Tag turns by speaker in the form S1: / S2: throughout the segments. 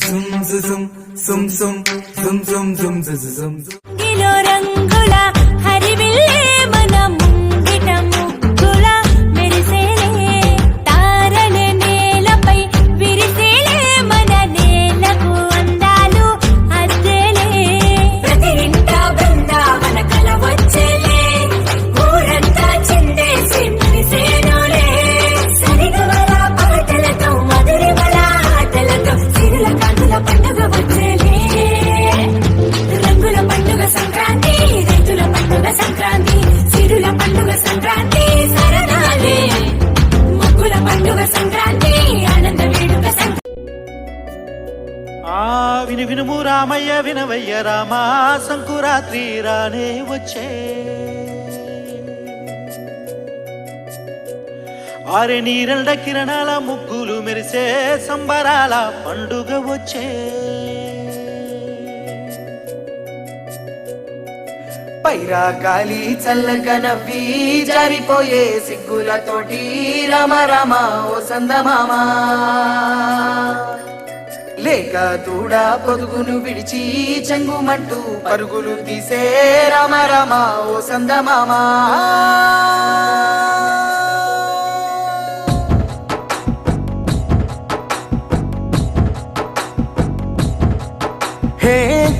S1: జుమ్ జుమ్ సుమ్ సుమ్ జుమ్ జుమ్ జుమ్ జుమ్ జుమ్
S2: రంగులా
S3: ఆ విను వినుము రామయ్య వినవయ్య రామా సంకురాత్రి రానే వచ్చే. ఆరె నీరెళ్ళ కిరణాల ముగ్గులు మెరిసే సంబరాల పండుగ వచ్చే.
S1: పైరా గాలి చల్లగా నవ్వి జారిపోయే సిగ్గులతోటి రామ రామ ఓ సందమామా దూడ పొదుగును విడిచి చెంగుమంటూ పరుగులు తీసే రామ రామ ఓ సందమామా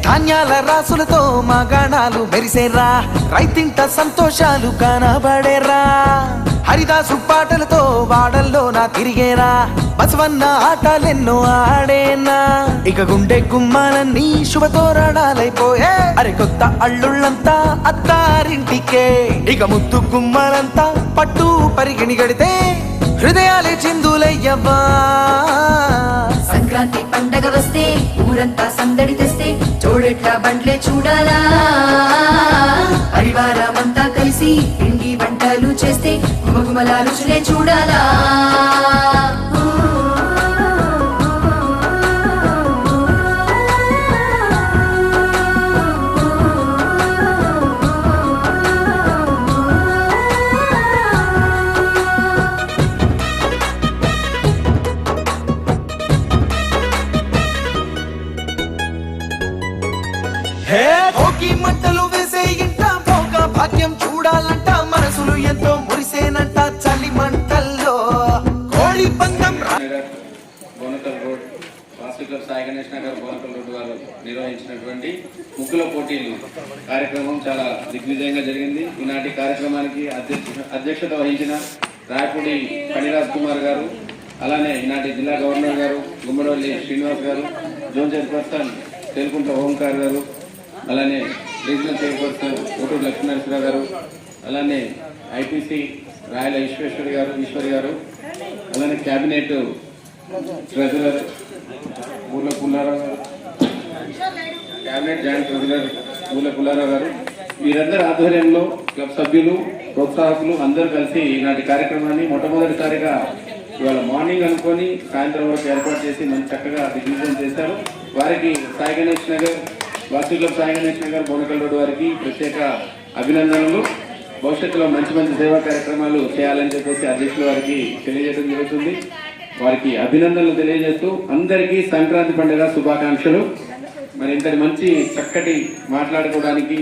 S1: ధాన్యాల రాసులతో మా గాణాలు మెరిసేరా రైతింట సంతోషాలు కనబడేరా హరిదాసు పాటలతో వాడల్లో నా తిరిగేరా. బసవన్న ఆటలెన్నో ఆడేనా. ఇక గుండె గుమ్మాలన్నీ శుభతోరణాలైపోయే అరే కొత్త అల్లుళ్ళంతా అత్తారింటికే. ఇక ముద్దు గుమ్మాలంతా పట్టు పరిగిణి గడితే హృదయాలే చిందులయ్యవ్వా.
S4: చూడెట్ల బండ్లే చూడాలా? పరివారమంతా కలిసి పిండి వంటలు చేస్తే గుమగుమల రుచులే చూడాలా?
S5: క్లబ్ సాయి గణేష్ నగర్ బోనకల్ రోడ్డు వారు నిర్వహించినటువంటి ముగ్గుల పోటీలు. కార్యక్రమం చాలా దిగ్విజయంగా జరిగింది. ఈనాటి కార్యక్రమానికి అధ్యక్ష అధ్యక్షత వహించిన రాయపూడి ఫణిరాజ్ కుమార్ గారు అలానే ఈనాటి జిల్లా గవర్నర్ గారు గుమ్మడవల్లి శ్రీనివాస్ గారు జోన్ చైర్పర్సన్ తెలుకుంట ఓంకార్ గారు అలానే రీజనల్ చైర్పర్సన్ ఓటూరు లక్ష్మీనరసింహ గారు అలానే ఐపీసీ రాయల ఈశ్వేశ్వరి గారు ఈశ్వరి గారు అలానే క్యాబినెట్ ట్రెజరర్ మూల పుల్లారావు గారు. క్యాబినెట్ జాయింట్ ట్రెజరర్ మూల పుల్లారావు గారు. వీరందరి ఆధ్వర్యంలో క్లబ్ సభ్యులు ప్రోత్సాహకులు అందరూ కలిసి ఈనాటి కార్యక్రమాన్ని మొట్టమొదటిసారిగా ఇవాళ మార్నింగ్ అనుకొని సాయంత్రం వరకు ఏర్పాటు చేసి మంచి చక్కగా దిగ్విజయం చేశారు. వారికి సాయి గణేష్ నగర్ వాసు క్లబ్ సాయి గణేష్ నగర్ బోనకల్ రోడ్ వారికి ప్రత్యేక అభినందనలు. భవిష్యత్తులో మంచి మంచి సేవా కార్యక్రమాలు చేయాలని చెప్పేసి అధ్యక్షుల వారికి తెలియజేయడం జరుగుతుంది. వారికి అభినందనలు తెలియజేస్తూ అందరికీ సంక్రాంతి పండుగ శుభాకాంక్షలు. మరి ఇంతటి మంచి చక్కటి మాట్లాడుకోవడానికి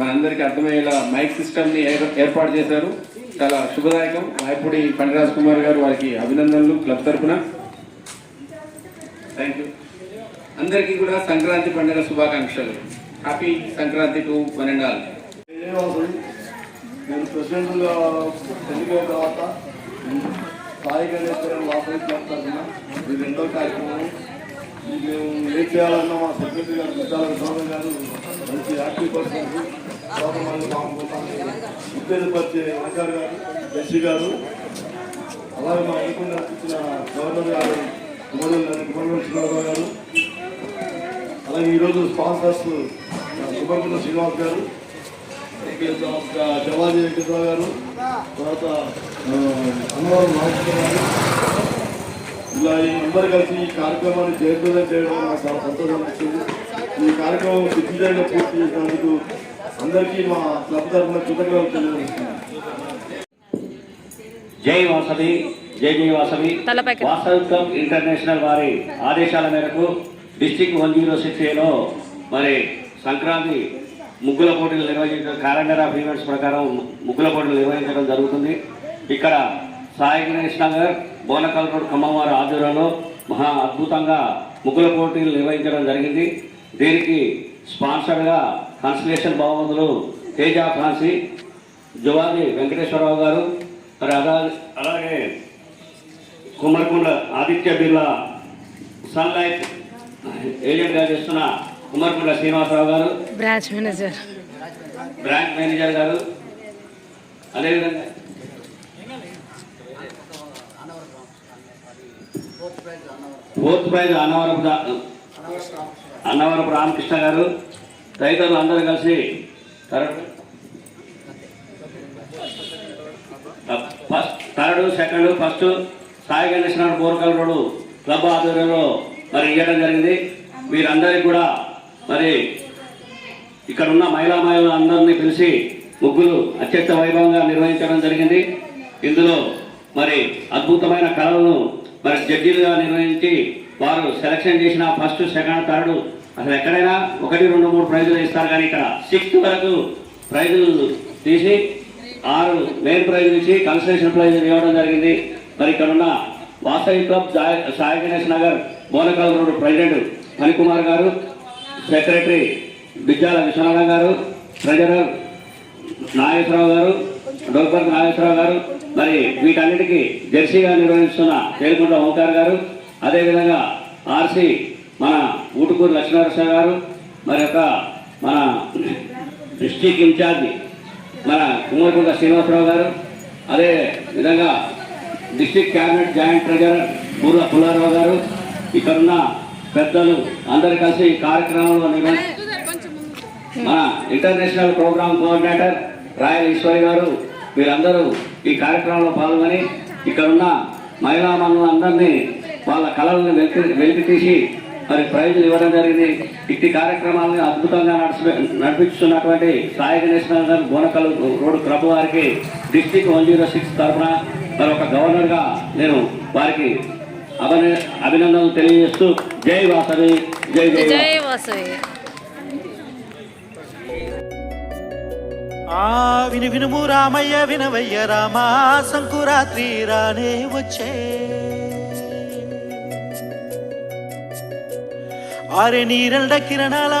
S5: మనందరికీ అర్థమయ్యేలా మైక్ సిస్టమ్ని ఏర్పాటు చేశారు. చాలా శుభదాయకం. రాయపూడి పండిరాజ్ కుమార్ గారు వారికి అభినందనలు క్లబ్ తరఫున. థ్యాంక్ యూ అందరికీ కూడా సంక్రాంతి పండుగ శుభాకాంక్షలు. Happy Sankranti to one and all
S6: నేను ప్రెసిడెంట్గా తర్వాత సాయి గణేశ్వరం లోపలికి క్లబ్ ఇది రెండో కార్యక్రమం. మేము ఏం చేయాలన్నా మా సెక్రటరీ గారు గుద్దాల విశ్వనాథ్ గారు మంచి యాక్టివ్ పర్సన్స్ సోదరులు మామూలు ఉత్తేజపరిచే అధికారి గారు జడ్జి గారు. అలాగే మా అనుకున్న నడిపించిన గవర్నర్ గారు కుమరులు కుమరవలసిన గారు. అలాగే ఈరోజు స్పాన్సర్స్ సుభద్ర శ్రీనివాస్ గారు. జవాజీ వెంకటరావు గారు తర్వాత ఆ, అన్నవరం నాగేశ్వర గారు. ఇలా ఈ అందరు కలిసి ఈ కార్యక్రమాన్ని జయప్రదం చేయడం నాకు చాలా సంతోషం అనిపిస్తుంది. ఈ కార్యక్రమం దిగ్విజయంగా పూర్తి చేసినందుకు అందరికీ మా క్లబ్ తరఫున కృతజ్ఞతలు తెలియజేస్తున్నాను.
S7: జై వాసవి జై జై వాసవి. వాసవి క్లబ్ ఇంటర్నేషనల్ వారి ఆదేశాల మేరకు డిస్టిక్ వన్ జీరో సిక్స్ ఏలో మరి సంక్రాంతి ముగ్గుల పోటీలు నిర్వహించడం క్యాలెండర్ ఆఫ్ ఈవెంట్స్ ప్రకారం ముగ్గుల పోటీలు నిర్వహించడం జరుగుతుంది. ఇక్కడ సాయి గణేష్ నగర్ బోనకల్ రోడ్ ఖమ్మం ఆధ్వర్యంలో మహా అద్భుతంగా ముగ్గుల పోటీలు నిర్వహించడం జరిగింది. దీనికి స్పాన్సర్గా కన్సలేషన్ భవనంలో తేజ ఫ్రాన్సీ జువాది వెంకటేశ్వరరావు గారు మరి అలా అలాగే కుమ్మరికొండ ఆదిత్య బిర్లా సన్లైట్ ఏజెంట్గా చేస్తున్న కుమ్మరికొండ శ్రీనివాసరావు గారు
S8: బ్రాంచ్ మేనేజర్.
S7: బ్రాంచ్ మేనేజర్ గారు అదేవిధంగా ఫోర్త్ ప్రైజ్ అన్నవరపు రామకృష్ణ గారు రైతులు అందరూ కలిసి third first third second first Sai Ganeshwara Borkal road club ఆధ్వర్యంలో మరి ఇవ్వడం జరిగింది. వీరందరికీ కూడా మరి ఇక్కడ ఉన్న మహిళా మహిళలు అందరినీ పిలిచి ముగ్గులు అత్యంత వైభవంగా నిర్వహించడం జరిగింది. ఇందులో మరి అద్భుతమైన కళలను మరి జడ్జీలుగా నిర్వహించి వారు సెలక్షన్ చేసిన ఫస్ట్ సెకండ్ థర్డ్ అసలు ఎక్కడైనా ఒకటి రెండు మూడు ప్రైజులు ఇస్తారు. కానీ ఇక్కడ సిక్స్త్ వరకు ప్రైజులు తీసి ఆరు మెయిన్ ప్రైజులు ఇచ్చి కన్సలేషన్ ప్రైజులు ఇవ్వడం జరిగింది. మరి ఇక్కడ ఉన్న Vasavi club Sai Sai Ganesh Nagar Bonakal road president Harikumar గారు సెక్రటరీ బిజ్జాల విశ్వనాథం గారు ట్రెజరర్ నాగేశ్వరరావు గారు డోల్పర్ నాగేశ్వరరావు గారు మరి వీటన్నిటికీ జెర్సీగా నిర్వహిస్తున్న తేలికొండ ఓంకార్ గారు అదేవిధంగా ఆర్సి మన ఊటుకూరు లక్ష్మీనరసింహ గారు మరి యొక్క మన డిస్టిక్ ఇన్ఛార్జి మన కుమ్మరికుంట శ్రీనివాసరావు గారు అదే విధంగా district cabinet joint treasurer Burla Pullarao గారు ఇక్కడున్న పెద్దలు అందరు కలిసి ఈ కార్యక్రమంలో మన international program coordinator Royal Eshwari గారు వీరందరూ ఈ కార్యక్రమంలో పాల్గొని ఇక్కడున్న మహిళా మనులందరినీ వాళ్ళ కళలను వెలికి వెలికి తీసి మరి ప్రైజులు ఇవ్వడం జరిగింది. ఇట్టి కార్యక్రమాలను అద్భుతంగా నడిచి నడిపిస్తున్నటువంటి సాయి గణేష్ నగర్ బోనకల్ రోడ్ క్లబ్ వారికి డిస్టిక్ వన్ జీరో సిక్స్ తరఫున మరి ఒక గవర్నర్గా నేను వారికి అభిన అభినందనలు తెలియజేస్తూ జై వాసవి జై జై వాసవి.
S8: జై వాసవి
S3: ఆ విను వినుము రామయ్య వినవయ్య రామా సంకురాత్రి రానే వచ్చే ఆరె నీరెండ కిరణాల